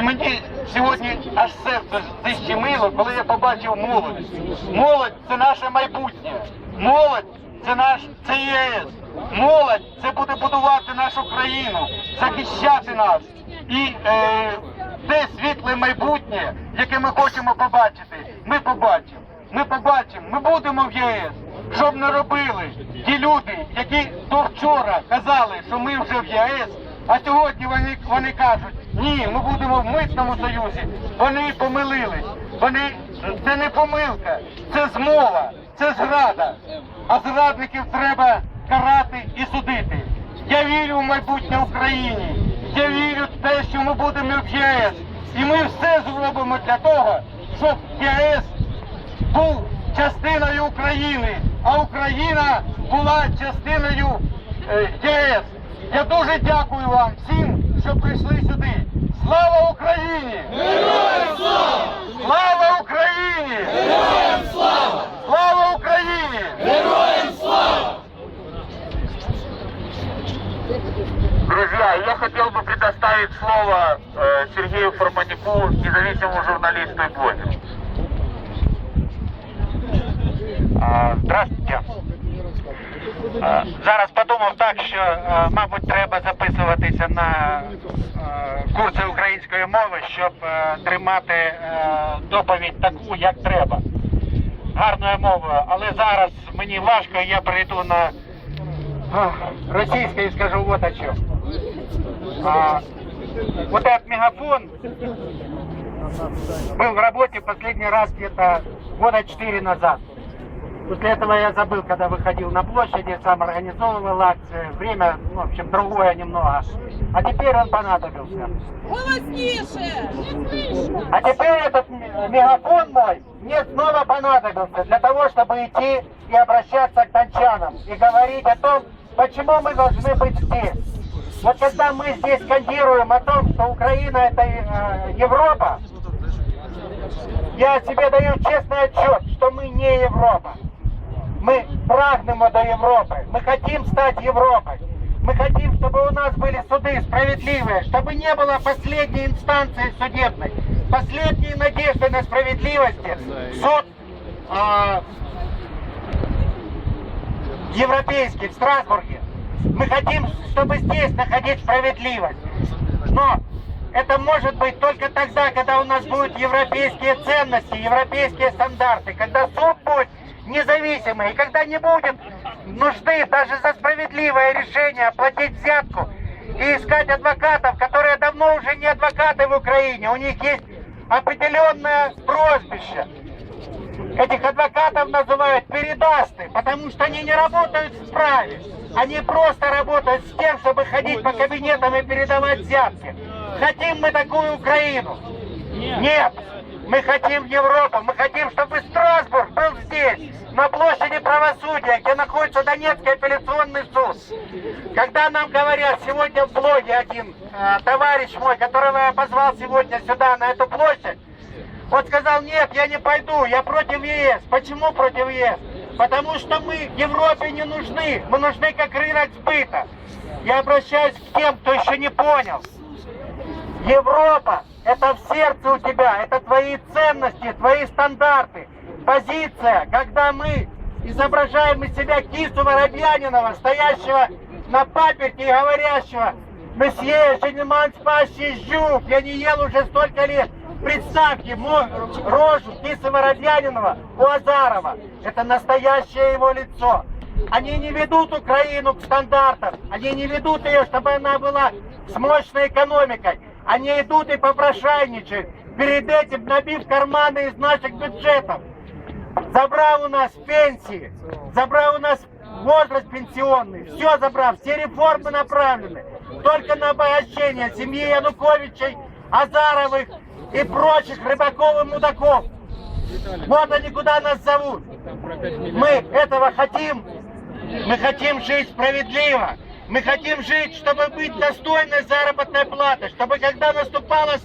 І мені сьогодні аж серце защемило, коли я побачив молодь. Молодь це наше майбутнє. Молодь це наш це ЄС. Молодь це буде будувати нашу країну, захищати нас. І е, те світле майбутнє, яке ми хочемо побачити, ми побачимо. Ми побачимо, ми будемо в ЄС. Щоб не робили ті люди, які до вчора казали, що ми вже в ЄС, а сьогодні вони, вони кажуть, ні, ми будемо в митному союзі. Вони помилились. Вони це не помилка, це змова, це зрада. А зрадників треба карати і судити. Я вірю в майбутнє Україні. Я вірю в те, що ми будемо в ЄС. І ми все зробимо для того, щоб ЄС був частиною України, а Україна була частиною е, ЄС. Я дуже дякую вам всім, що прийшли сюди. Слава Україні! Героям слава! Слава Україні! Героям слава! Слава Україні! Друзья, я хотел бы предоставить слово э, Сергею Форманику, независимому журналисту и блогеру. А, Здравствуйте. А, Зараз подумав так, що, е, мабуть, треба записуватися на е, курси української мови, щоб е, тримати е, доповідь таку, як треба. Гарною мовою. Але зараз мені важко, я перейду на ах, російською і скажу вот о чем. А, Вот этот мегафон был в работе последний раз где-то года четыре назад. После этого я забыл, когда выходил на площади, сам организовывал акции. Время, ну, в общем, другое немного. А теперь он понадобился. Голосніше! Не слышно! А теперь этот мегафон мой мне снова понадобился для того, чтобы идти и обращаться к дончанам и говорить о том, почему мы должны быть здесь. Вот когда мы здесь скандируем о том, что Украина это э, Европа, я себе даю честный отчет, что мы не Европа. Мы прагнемо до Европы. Мы хотим стать Европой. Мы хотим, чтобы у нас были суды справедливые, чтобы не было последней инстанции судебной. Последние надежды на справедливость суд а, европейский в Страсбурге. Мы хотим, чтобы здесь находить справедливость. Но это может быть только тогда, когда у нас будут европейские ценности, европейские стандарты, когда суд будет независимый, и когда не будет нужды даже за справедливое решение оплатить взятку и искать адвокатов, которые давно уже не адвокаты в Украине, у них есть определенное просьбище. Этих адвокатов называют передасты, потому что они не работают в справе. Они просто работают с тем, чтобы ходить по кабинетам и передавать взятки. Хотим мы такую Украину? Нет. Мы хотим Европу. Мы хотим, чтобы Страсбург был здесь, на площади правосудия, где находится Донецкий апелляционный суд. Когда нам говорят сегодня в блоге один э, товарищ мой, которого я позвал сегодня сюда, на эту площадь, он сказал, нет, я не пойду, я против ЕС. Почему против ЕС? Потому что мы Европе не нужны, мы нужны как рынок сбыта. Я обращаюсь к тем, кто еще не понял. Европа – это в сердце у тебя, это твои ценности, твои стандарты. Позиция, когда мы изображаем из себя кису Воробьянинова, стоящего на паперте и говорящего, «Месье, pas chez Жук, я не ел уже столько лет». Представьте рожу Кисы Воробьянинова у Азарова. Это настоящее его лицо. Они не ведут Украину к стандартам. Они не ведут ее, чтобы она была с мощной экономикой. Они идут и попрошайничают, перед этим набив карманы из наших бюджетов. Забрав у нас пенсии, забрав у нас возраст пенсионный, все забрав, все реформы направлены только на обогащение семьи Януковичей, Азаровых и прочих рыбаков и мудаков. Вот они куда нас зовут. Мы этого хотим. Мы хотим жить справедливо. Мы хотим жить, чтобы быть достойной заработной платы, чтобы когда наступала